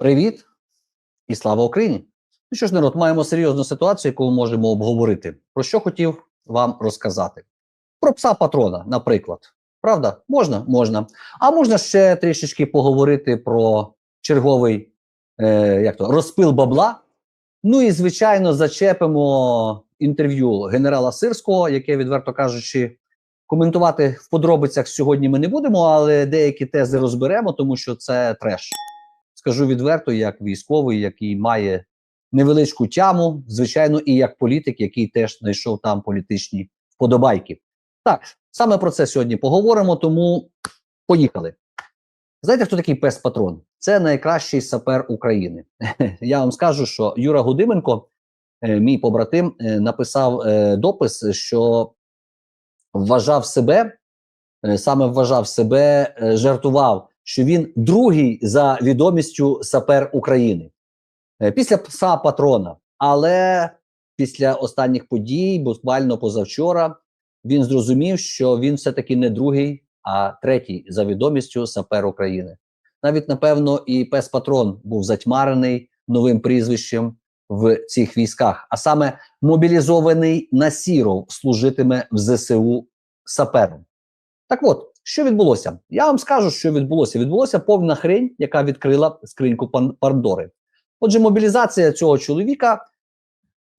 Привіт і слава Україні! Ну що ж, народ, маємо серйозну ситуацію, яку можемо обговорити. Про що хотів вам розказати? Про пса патрона, наприклад. Правда? Можна? Можна. А можна ще трішечки поговорити про черговий е, як то, розпил бабла. Ну і, звичайно, зачепимо інтерв'ю генерала Сирського, яке, відверто кажучи, коментувати в подробицях сьогодні ми не будемо, але деякі тези розберемо, тому що це треш. Скажу відверто, як військовий, який має невеличку тяму, звичайно, і як політик, який теж знайшов там політичні вподобайки. Так, саме про це сьогодні поговоримо, тому поїхали. Знаєте, хто такий пес патрон? Це найкращий сапер України. Я вам скажу, що Юра Гудименко, е, мій побратим, е, написав е, допис, що вважав себе, саме вважав себе, жартував, що він другий за відомістю сапер України Е, після пса патрона. Але після останніх подій, буквально позавчора, він зрозумів, що він все-таки не другий, а третій за відомістю сапер України. Навіть напевно, і пес патрон був затьмарений новим прізвищем в цих військах, а саме мобілізований Насіров служитиме в ЗСУ сапером. Так от, що відбулося? Я вам скажу, що відбулося. Відбулося повна хрень, яка відкрила скриньку Пан- Пандори. Отже, мобілізація цього чоловіка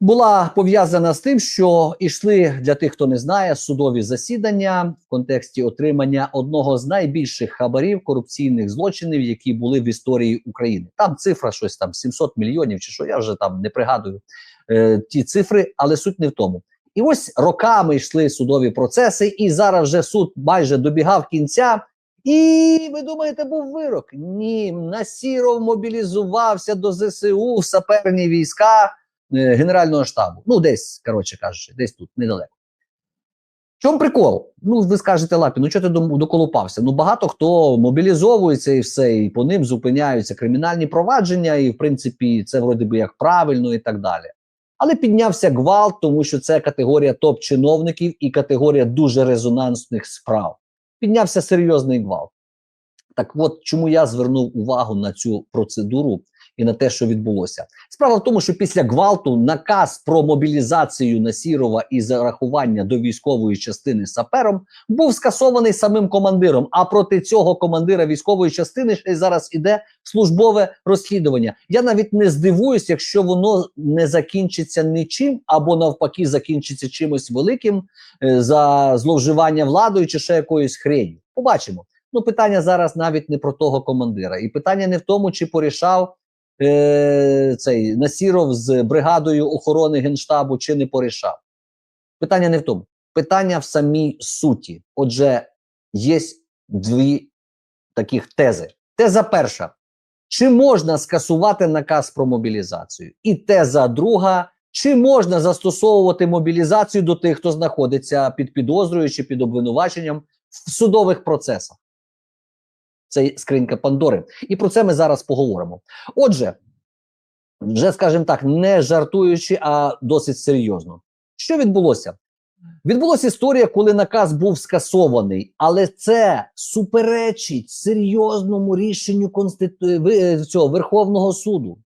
була пов'язана з тим, що йшли для тих, хто не знає, судові засідання в контексті отримання одного з найбільших хабарів корупційних злочинів, які були в історії України. Там цифра щось там 700 мільйонів, чи що я вже там не пригадую е, ті цифри, але суть не в тому. І ось роками йшли судові процеси, і зараз вже суд майже добігав кінця. І ви думаєте, був вирок? Ні, Насіров мобілізувався до ЗСУ в саперні війська е, Генерального штабу. Ну, десь, коротше кажучи, десь тут недалеко. В чому прикол? Ну, ви скажете, Лапі, ну чого ти доколупався? Ну, багато хто мобілізовується і все, і по ним зупиняються кримінальні провадження, і в принципі це вроде би як правильно і так далі. Але піднявся гвалт, тому що це категорія топ-чиновників і категорія дуже резонансних справ. Піднявся серйозний гвалт. Так от чому я звернув увагу на цю процедуру і на те, що відбулося. Справа в тому, що після гвалту наказ про мобілізацію Насірова і зарахування до військової частини сапером був скасований самим командиром. А проти цього командира військової частини ще й зараз іде службове розслідування. Я навіть не здивуюсь, якщо воно не закінчиться нічим, або навпаки закінчиться чимось великим е, за зловживання владою чи ще якоюсь хренью. Побачимо. Ну, питання зараз навіть не про того командира, і питання не в тому, чи порішав е, цей Насіров з бригадою охорони генштабу, чи не порішав. Питання не в тому. Питання в самій суті. Отже, є дві таких тези. Теза перша: чи можна скасувати наказ про мобілізацію? І теза друга. Чи можна застосовувати мобілізацію до тих, хто знаходиться під підозрою чи під обвинуваченням в судових процесах? Це скринька Пандори. І про це ми зараз поговоримо. Отже, вже скажімо так, не жартуючи, а досить серйозно. Що відбулося? Відбулася історія, коли наказ був скасований, але це суперечить серйозному рішенню Конститу... цього Верховного суду.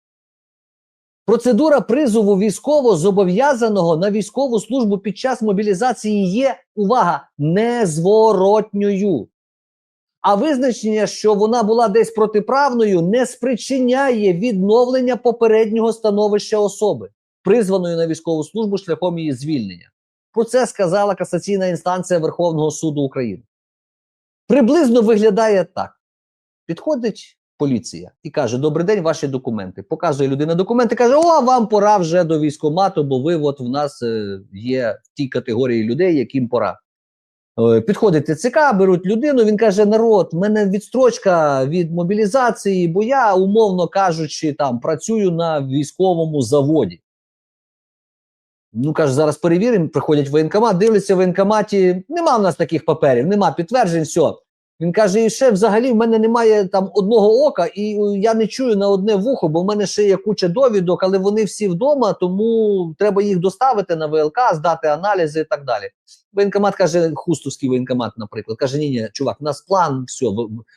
Процедура призову військово зобов'язаного на військову службу під час мобілізації є увага незворотньою. А визначення, що вона була десь протиправною, не спричиняє відновлення попереднього становища особи, призваної на військову службу шляхом її звільнення. Про це сказала касаційна інстанція Верховного суду України. Приблизно виглядає так: підходить поліція і каже: Добрий день, ваші документи. Показує людина документи, каже: О, вам пора вже до військкомату, бо ви от в нас е, є в тій категорії людей, яким пора. Е, Підходить ТЦК, беруть людину. Він каже: народ, мене відстрочка від мобілізації, бо я, умовно кажучи, там працюю на військовому заводі. Ну, каже, зараз перевіримо, приходять в воєнкомат, дивляться в воєнкоматі, нема в нас таких паперів, нема підтверджень, все. Він каже: і ще взагалі в мене немає там одного ока, і е, я не чую на одне вухо, бо в мене ще є куча довідок, але вони всі вдома, тому треба їх доставити на ВЛК, здати аналізи і так далі. Воєнкомат каже, Хустовський воєнкомат, наприклад, каже: ні, ні, чувак, у нас план, все.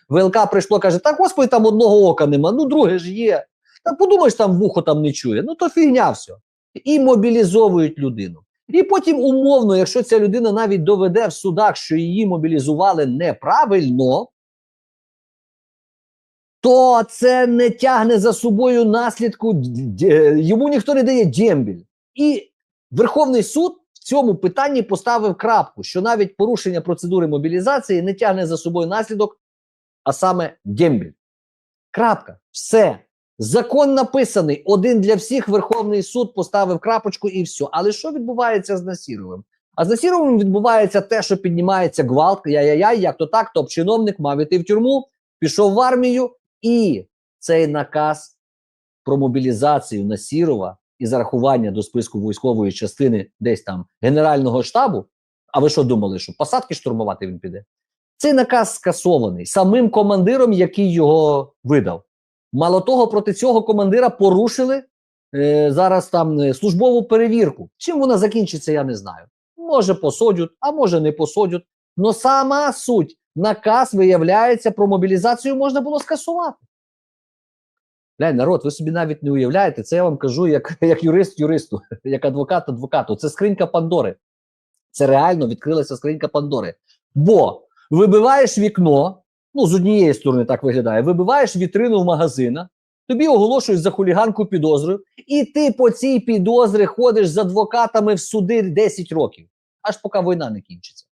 ВЛК прийшло, каже: так, господи, там одного ока нема, ну друге ж є. Та подумаєш, там вухо там не чує. Ну то фігня все. І мобілізовують людину. І потім умовно, якщо ця людина навіть доведе в судах, що її мобілізували неправильно, то це не тягне за собою наслідку, д- йому ніхто не дає дембіль. І Верховний суд в цьому питанні поставив крапку, що навіть порушення процедури мобілізації не тягне за собою наслідок, а саме дембіль. Крапка. Все. Закон написаний один для всіх. Верховний суд поставив крапочку і все. Але що відбувається з Насіровим? А з Насіровим відбувається те, що піднімається гвалт, я-я-я, як то так, топ-чиновник мав іти в тюрму, пішов в армію, і цей наказ про мобілізацію Насірова і зарахування до списку військової частини десь там Генерального штабу. А ви що думали, що посадки штурмувати він піде? Цей наказ скасований самим командиром, який його видав. Мало того, проти цього командира порушили е, зараз там е, службову перевірку. Чим вона закінчиться, я не знаю. Може посадять, а може не посадять. Но сама суть наказ виявляється про мобілізацію можна було скасувати. Глянь, народ, ви собі навіть не уявляєте, це я вам кажу як, як юрист юристу, як адвокат адвокату. Це скринька Пандори. Це реально відкрилася скринька Пандори. Бо вибиваєш вікно, ну з однієї сторони так виглядає, вибиваєш вітрину в магазина, тобі оголошують за хуліганку підозрою, і ти по цій підозрі ходиш з адвокатами в суди 10 років, аж поки війна не кінчиться.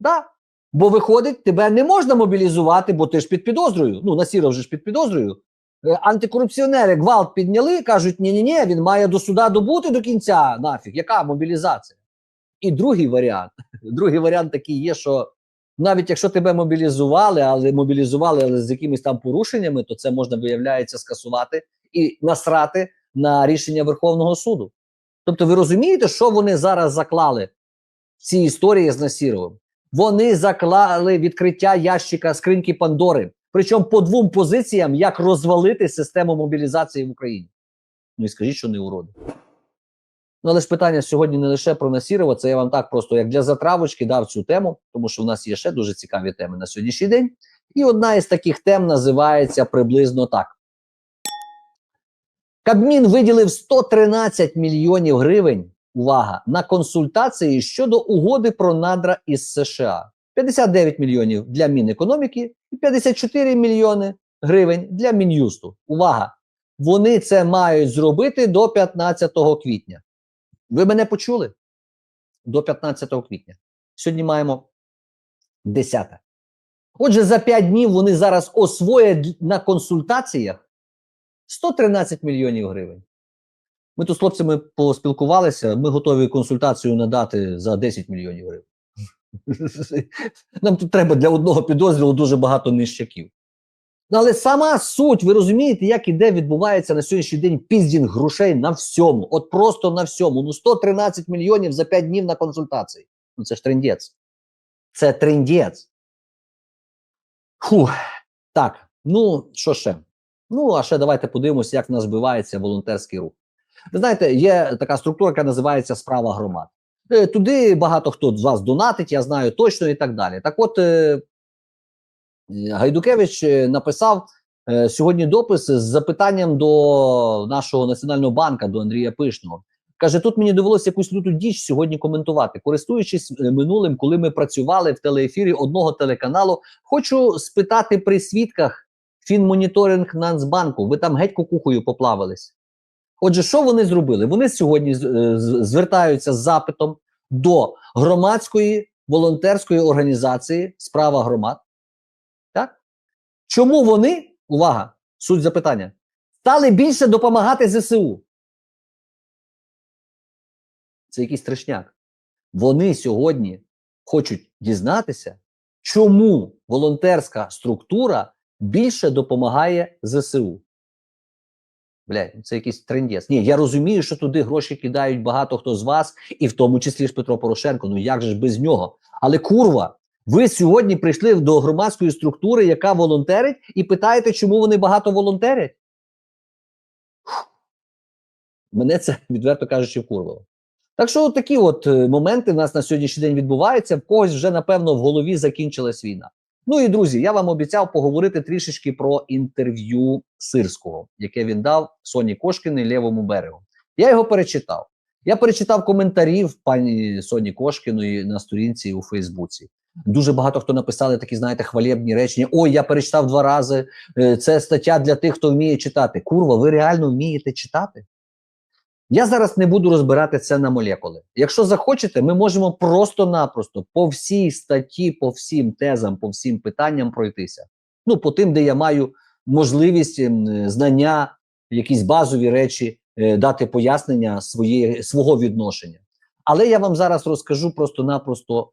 Да. Бо виходить, тебе не можна мобілізувати, бо ти ж під підозрою. Ну, Насіров вже ж під підозрою. Е, Антикорупціонери гвалт підняли, кажуть, ні ні ні він має до суда добути до кінця. Нафіг, яка мобілізація? І другий варіант. Другий варіант такий є, що навіть якщо тебе мобілізували, але мобілізували але з якимись там порушеннями, то це можна, виявляється, скасувати і насрати на рішення Верховного суду. Тобто, ви розумієте, що вони зараз заклали в цій історії з Насіровим? Вони заклали відкриття ящика скриньки Пандори, причому по двом позиціям, як розвалити систему мобілізації в Україні. Ну і скажіть, що не уроди. Ну, але ж питання сьогодні не лише про Насірова, це я вам так просто як для затравочки дав цю тему, тому що в нас є ще дуже цікаві теми на сьогоднішній день. І одна із таких тем називається приблизно так. Кабмін виділив 113 мільйонів гривень, увага, на консультації щодо угоди про надра із США. 59 мільйонів для Мінекономіки і 54 мільйони гривень для Мін'юсту. Увага! Вони це мають зробити до 15 квітня. Ви мене почули? До 15 квітня. Сьогодні маємо 10. Отже, за 5 днів вони зараз освоять на консультаціях 113 мільйонів гривень. Ми тут з хлопцями поспілкувалися, ми готові консультацію надати за 10 мільйонів гривень. Нам тут треба для одного підозрілу дуже багато нищаків. Ну, але сама суть, ви розумієте, як іде відбувається на сьогоднішній день піздінг грошей на всьому. От просто на всьому. Ну 113 мільйонів за 5 днів на консультації. Ну це ж трендець. Це трендець. Фух. Так, ну що ще? Ну, а ще давайте подивимося, як в нас збивається волонтерський рух. Ви знаєте, є така структура, яка називається справа громад. Е, Туди багато хто з вас донатить, я знаю точно і так далі. Так от, е, Гайдукевич е, написав е, сьогодні допис з запитанням до нашого національного банка, до Андрія Пишного. Каже: тут мені довелося якусь люту діч сьогодні коментувати. Користуючись е, минулим, коли ми працювали в телеефірі одного телеканалу, хочу спитати при свідках фінмоніторинг Нацбанку. Ви там геть кукухою поплавались. Отже, що вони зробили? Вони сьогодні звертаються з запитом до громадської волонтерської організації Справа громад. Чому вони, увага, суть запитання, стали більше допомагати ЗСУ? Це якийсь трешняк. Вони сьогодні хочуть дізнатися, чому волонтерська структура більше допомагає ЗСУ. Бля, це якийсь трендець. Ні, я розумію, що туди гроші кидають багато хто з вас, і в тому числі ж Петро Порошенко. Ну як же ж без нього? Але курва, Ви сьогодні прийшли до громадської структури, яка волонтерить, і питаєте, чому вони багато волонтерять? Мене це, відверто кажучи, вкурвало. Так що, такі от е, моменти в нас на сьогоднішній день відбуваються. В когось вже, напевно, в голові закінчилась війна. Ну і друзі, я вам обіцяв поговорити трішечки про інтерв'ю Сирського, яке він дав Соні Кошкіної лівому берегу. Я його перечитав. Я перечитав коментарі в пані Соні Кошкіної на сторінці у Фейсбуці. Дуже багато хто написали такі, знаєте, хвалебні речення. Ой, я перечитав два рази. е, Це стаття для тих, хто вміє читати. Курва, ви реально вмієте читати? Я зараз не буду розбирати це на молекули. Якщо захочете, ми можемо просто-напросто по всій статті, по всім тезам, по всім питанням пройтися. Ну, по тим, де я маю можливість ем, знання, якісь базові речі, е, дати пояснення своє, свого відношення. Але я вам зараз розкажу просто-напросто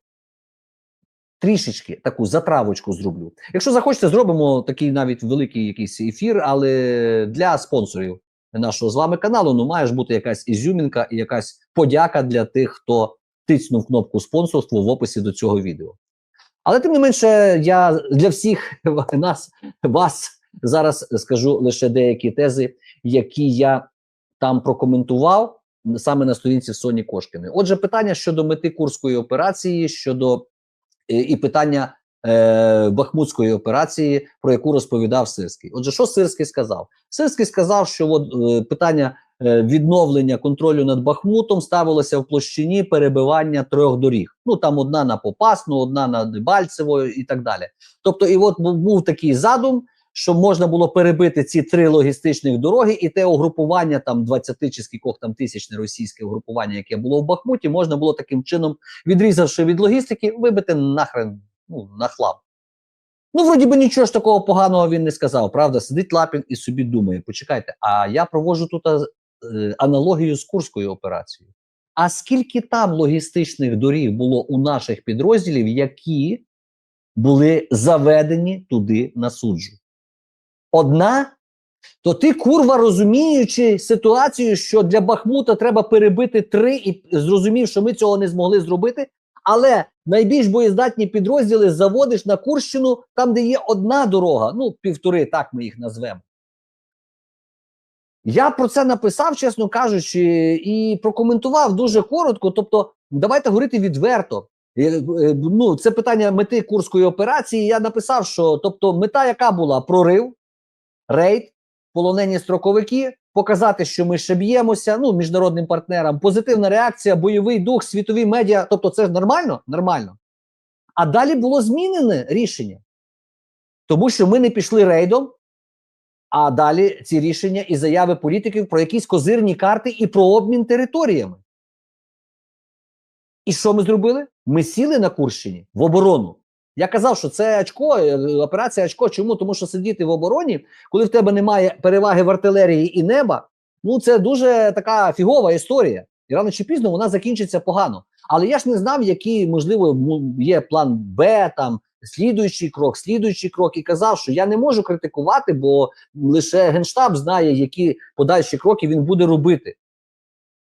трішечки таку затравочку зроблю. Якщо захочете, зробимо такий навіть великий якийсь ефір, але для спонсорів нашого з вами каналу ну має ж бути якась ізюмінка і якась подяка для тих, хто тиснув кнопку спонсорство в описі до цього відео. Але тим не менше, я для всіх нас вас зараз скажу лише деякі тези, які я там прокоментував саме на сторінці Соні Кошкіни. Отже, питання щодо мети курської операції, щодо е, і питання е, Бахмутської операції, про яку розповідав Сирський. Отже, що Сирський сказав? Сирський сказав, що от, е, питання е, відновлення контролю над Бахмутом ставилося в площині перебивання трьох доріг. Ну там одна на Попасну, одна на Дебальцево і так далі. Тобто, і от був, був такий задум. Що можна було перебити ці три логістичних дороги, і те угрупування там 20 чи скількох там тисячне російське угрупування, яке було в Бахмуті, можна було таким чином, відрізавши від логістики, вибити нахрен ну, на хлам. Ну, вроді би нічого ж такого поганого він не сказав, правда? Сидить Лапін і собі думає: почекайте, а я проводжу тут е, аналогію з Курською операцією. А скільки там логістичних доріг було у наших підрозділів, які були заведені туди на суджу? Одна, то ти, курва, розуміючи ситуацію, що для Бахмута треба перебити три, і зрозумів, що ми цього не змогли зробити. Але найбільш боєздатні підрозділи заводиш на Курщину, там, де є одна дорога, ну, півтори, так ми їх назвемо. Я про це написав, чесно кажучи, і прокоментував дуже коротко. Тобто, давайте говорити відверто. Е, е, Ну, це питання мети курської операції. Я написав, що тобто, мета, яка була прорив, рейд, полонені строковики, показати, що ми ще б'ємося, ну, міжнародним партнерам, позитивна реакція, бойовий дух, світові медіа. Тобто, це ж нормально? Нормально. А далі було змінене рішення, тому що ми не пішли рейдом, а далі ці рішення і заяви політиків про якісь козирні карти і про обмін територіями. І що ми зробили? Ми сіли на Курщині в оборону. Я казав, що це очко, е, операція очко. Чому? Тому що сидіти в обороні, коли в тебе немає переваги в артилерії і неба, ну це дуже така фігова історія. І рано чи пізно вона закінчиться погано. Але я ж не знав, який, можливо, є план Б, там слідуючий крок, слідуючий крок, і казав, що я не можу критикувати, бо лише Генштаб знає, які подальші кроки він буде робити.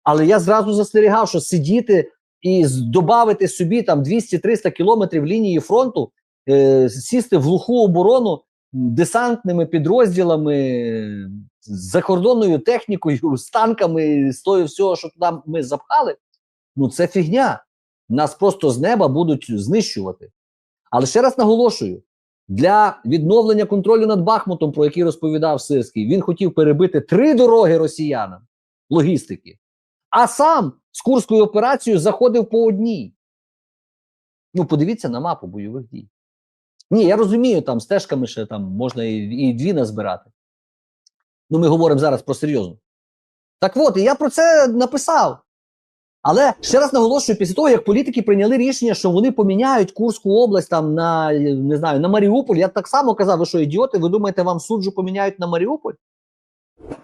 Але я зразу застерігав, що сидіти і додати собі там 200-300 кілометрів лінії фронту, е, сісти в глуху оборону десантними підрозділами, закордонною технікою, з танками, з того всього, що туди ми запхали, ну це фігня. Нас просто з неба будуть знищувати. Але ще раз наголошую: для відновлення контролю над Бахмутом, про який розповідав Сирський, він хотів перебити три дороги росіянам логістики, а сам з Курською операцією заходив по одній. Ну, подивіться на мапу бойових дій. Ні, я розумію, там стежками ще там можна і, і дві назбирати. Ну, ми говоримо зараз про серйозно. Так от, і я про це написав. Але ще раз наголошую, після того, як політики прийняли рішення, що вони поміняють Курську область там на не знаю, на Маріуполь, я так само казав, ви що ідіоти, ви думаєте, вам суджу поміняють на Маріуполь?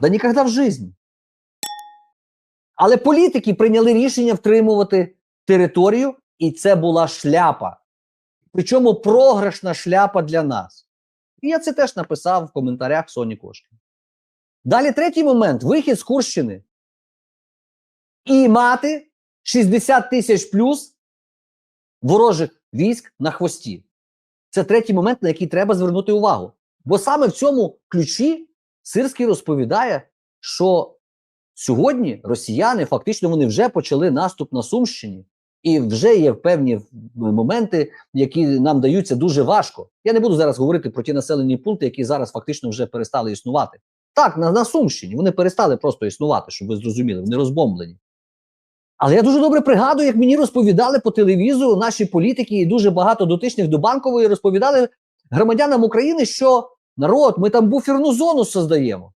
Да ніколи в житті. Але політики прийняли рішення втримувати територію, і це була шляпа. Причому програшна шляпа для нас. І я це теж написав в коментарях Соні Кошки. Далі третій момент: вихід з Курщини. І мати 60 тисяч плюс ворожих військ на хвості. Це третій момент, на який треба звернути увагу. Бо саме в цьому ключі Сирський розповідає, що сьогодні росіяни фактично вони вже почали наступ на Сумщині, і вже є певні моменти, які нам даються дуже важко. Я не буду зараз говорити про ті населені пункти, які зараз фактично вже перестали існувати. Так, на, на Сумщині вони перестали просто існувати, щоб ви зрозуміли, вони розбомблені. Але я дуже добре пригадую, як мені розповідали по телевізору наші політики і дуже багато дотичних до банкової розповідали громадянам України, що народ, ми там буферну зону создаємо.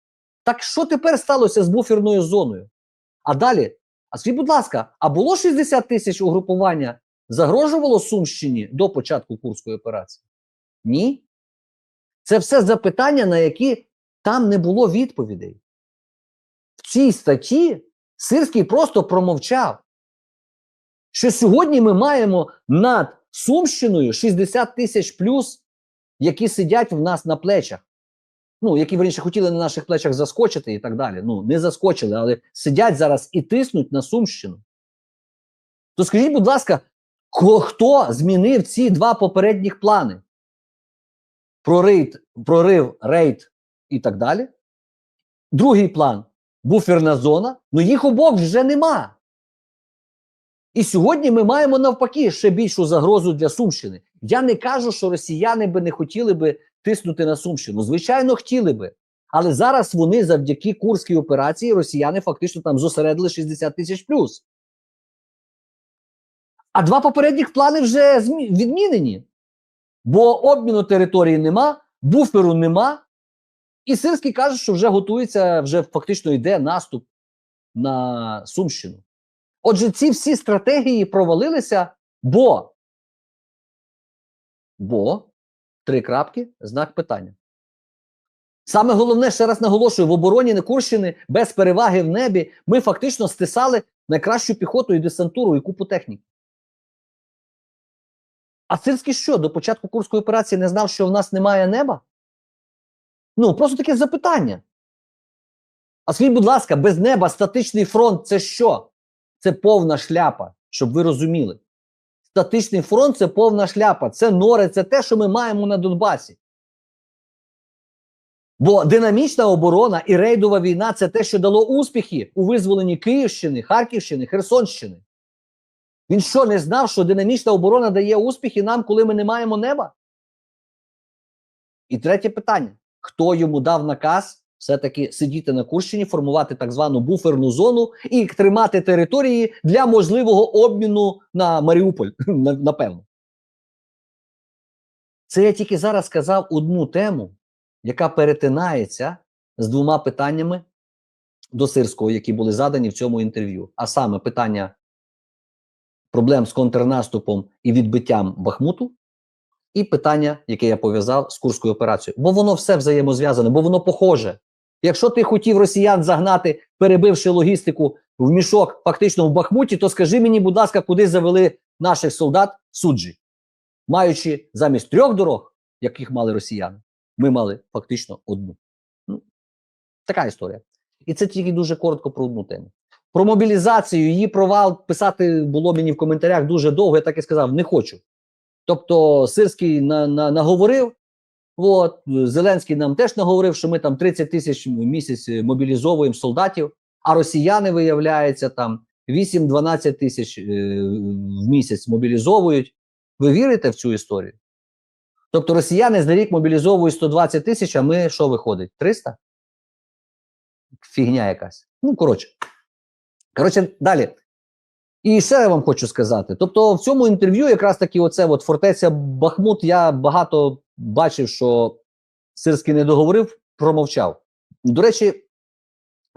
Так що тепер сталося з буферною зоною? А далі, а скажіть, будь ласка, а було 60 тисяч угрупування загрожувало Сумщині до початку Курської операції? Ні. Це все запитання, на які там не було відповідей. В цій статті Сирський просто промовчав, що сьогодні ми маємо над Сумщиною 60 тисяч плюс, які сидять в нас на плечах. Ну, які верніше хотіли на наших плечах заскочити і так далі. Ну, не заскочили, але сидять зараз і тиснуть на Сумщину. То скажіть, будь ласка, хто змінив ці два попередніх плани? Прорив, прорив, рейд і так далі. Другий план буферна зона, ну їх обох вже нема. І сьогодні ми маємо навпаки ще більшу загрозу для Сумщини. Я не кажу, що росіяни би не хотіли би тиснути на Сумщину. Звичайно, хотіли би. Але зараз вони завдяки Курській операції росіяни фактично там зосередили 60 тисяч плюс. А два попередніх плани вже відмінені. Бо обміну території нема, буферу нема. І Сирський каже, що вже готується, вже фактично йде наступ на Сумщину. Отже, ці всі стратегії провалилися, бо, бо три крапки, знак питання. Саме головне, ще раз наголошую, в обороні на Курщини без переваги в небі ми фактично стисали найкращу піхоту і десантуру і купу техніки. А Сирський що, до початку Курської операції не знав, що в нас немає неба? Ну, просто таке запитання. А скажіть, будь ласка, без неба статичний фронт це що? Це повна шляпа, щоб ви розуміли. Статичний фронт це повна шляпа. Це нори, це те, що ми маємо на Донбасі. Бо динамічна оборона і рейдова війна це те, що дало успіхи у визволенні Київщини, Харківщини, Херсонщини. Він що, не знав, що динамічна оборона дає успіхи нам, коли ми не маємо неба? І третє питання: хто йому дав наказ все-таки сидіти на Курщині, формувати так звану буферну зону і тримати території для можливого обміну на Маріуполь, напевно. Це я тільки зараз сказав одну тему, яка перетинається з двома питаннями до Сирського, які були задані в цьому інтерв'ю. А саме питання проблем з контрнаступом і відбиттям Бахмуту, і питання, яке я пов'язав з Курською операцією. Бо воно все взаємозв'язане, бо воно похоже. Якщо ти хотів росіян загнати, перебивши логістику в мішок фактично в Бахмуті, то скажи мені, будь ласка, куди завели наших солдат суджі, маючи замість трьох дорог, яких мали росіяни, ми мали фактично одну. Ну, така історія. І це тільки дуже коротко про одну тему. Про мобілізацію, її провал писати було мені в коментарях дуже довго. Я так і сказав, не хочу. Тобто Сирський на, на, наговорив. От, Зеленський нам теж наговорив, що ми там 30 тисяч в місяць мобілізовуємо солдатів, а росіяни, виявляється, там 8-12 тисяч е, в місяць мобілізовують. Ви вірите в цю історію? Тобто росіяни за рік мобілізовують 120 тисяч, а ми що виходить? 300? Фігня якась. Ну, коротше. Коротше, далі. І ще я вам хочу сказати: тобто, в цьому інтерв'ю, якраз таки, оце от фортеця Бахмут, я багато бачив, що Сирський не договорив, промовчав. До речі,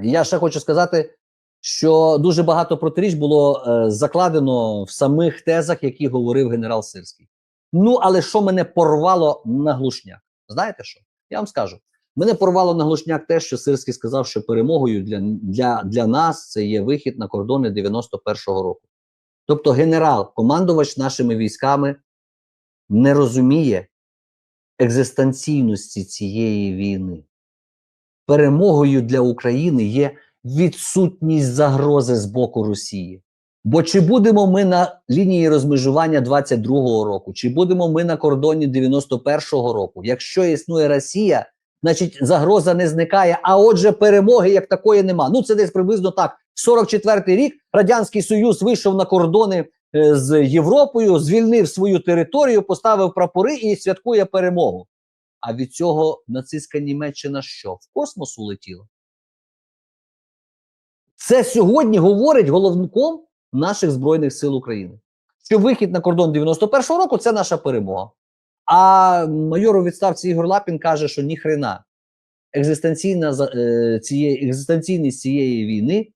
я ще хочу сказати, що дуже багато протиріч було е, закладено в самих тезах, які говорив генерал Сирський. Ну, але що мене порвало на глушняк? Знаєте що? Я вам скажу. Мене порвало на глушняк те, що Сирський сказав, що перемогою для, для, для нас це є вихід на кордони 91-го року. Тобто генерал, командувач нашими військами не розуміє екзистенційності цієї війни. Перемогою для України є відсутність загрози з боку Росії. Бо чи будемо ми на лінії розмежування 22-го року, чи будемо ми на кордоні 91-го року? Якщо існує Росія, значить загроза не зникає. А отже, перемоги як такої нема. Ну це десь приблизно так. 44-й рік радянський союз вийшов на кордони е, з Європою, звільнив свою територію, поставив прапори і святкує перемогу. А від цього нацистська Німеччина що? В космос улетіла? Це сьогодні говорить головником наших Збройних сил України. Що вихід на кордон 91-го року це наша перемога. А майор у відставці Ігор Лапін каже, що ніхрена екзистенційна е, цієї, екзистенційність цієї війни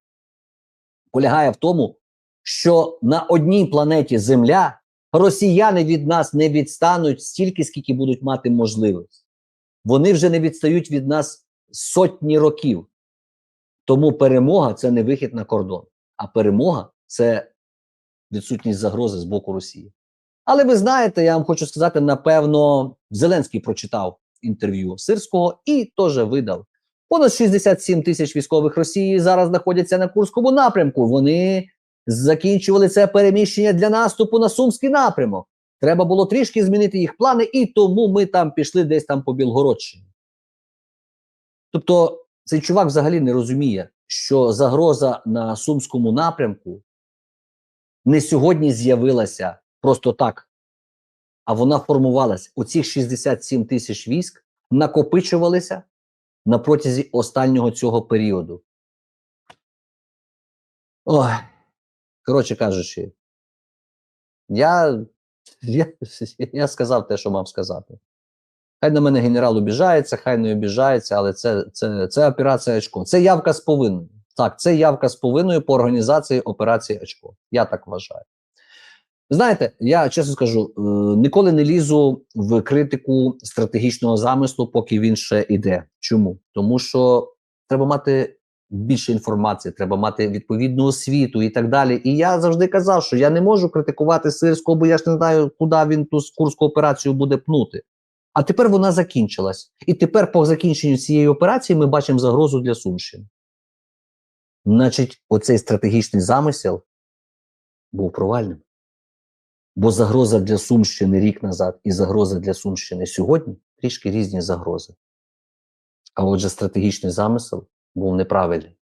полягає в тому, що на одній планеті Земля росіяни від нас не відстануть стільки, скільки будуть мати можливість. Вони вже не відстають від нас сотні років. Тому перемога це не вихід на кордон, а перемога це відсутність загрози з боку Росії. Але ви знаєте, я вам хочу сказати, напевно, Зеленський прочитав інтерв'ю Сирського і теж видав. Понад 67 тисяч військових Росії зараз знаходяться на Курському напрямку. Вони закінчували це переміщення для наступу на Сумський напрямок. Треба було трішки змінити їх плани, і тому ми там пішли десь там по Білгородщині. Тобто цей чувак взагалі не розуміє, що загроза на Сумському напрямку не сьогодні з'явилася просто так, а вона формувалась. Оці 67 тисяч військ накопичувалися на протязі останнього цього періоду. Ой, коротше кажучи, я, я, я сказав те, що мав сказати. Хай на мене генерал обіжається, хай не обіжається, але це, це, це операція очко. Це явка з повинною. Так, це явка з повинною по організації операції очко. Я так вважаю. Знаєте, я чесно скажу, е, ніколи не лізу в критику стратегічного замислу, поки він ще іде. Чому? Тому що треба мати більше інформації, треба мати відповідну освіту і так далі. І я завжди казав, що я не можу критикувати Сирського, бо я ж не знаю, куди він ту курську операцію буде пнути. А тепер вона закінчилась. І тепер, по закінченню цієї операції, ми бачимо загрозу для Сумщини. Значить, оцей стратегічний замисел був провальним. Бо загроза для Сумщини рік назад і загроза для Сумщини сьогодні трішки різні загрози. А отже, стратегічний замисел був неправильний.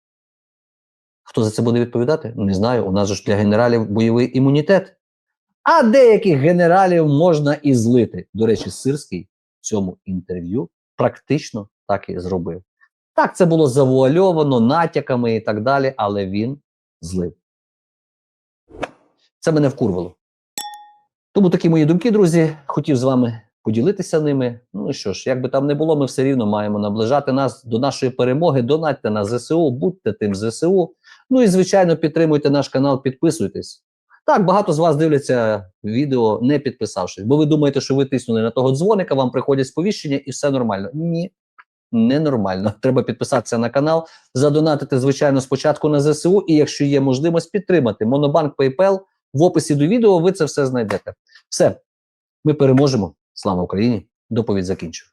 Хто за це буде відповідати? Ну, Не знаю. У нас ж для генералів бойовий імунітет. А деяких генералів можна і злити. До речі, Сирський в цьому інтерв'ю практично так і зробив. Так, це було завуальовано натяками і так далі, але він злив. Це мене вкурвало. Тому такі мої думки, друзі. Хотів з вами поділитися ними. Ну що ж, як би там не було, ми все рівно маємо наближати нас до нашої перемоги. Донатьте на ЗСУ, будьте тим ЗСУ. Ну і звичайно, підтримуйте наш канал, підписуйтесь. Так, багато з вас дивляться відео, не підписавшись, бо ви думаєте, що ви тиснули на того дзвоника, вам приходять сповіщення і все нормально. Ні, ненормально. Треба підписатися на канал, задонатити, звичайно, спочатку на ЗСУ, і якщо є можливість, підтримати. Монобанк PayPal в описі до відео ви це все знайдете. Все, ми переможемо. Слава Україні! Доповідь закінчив.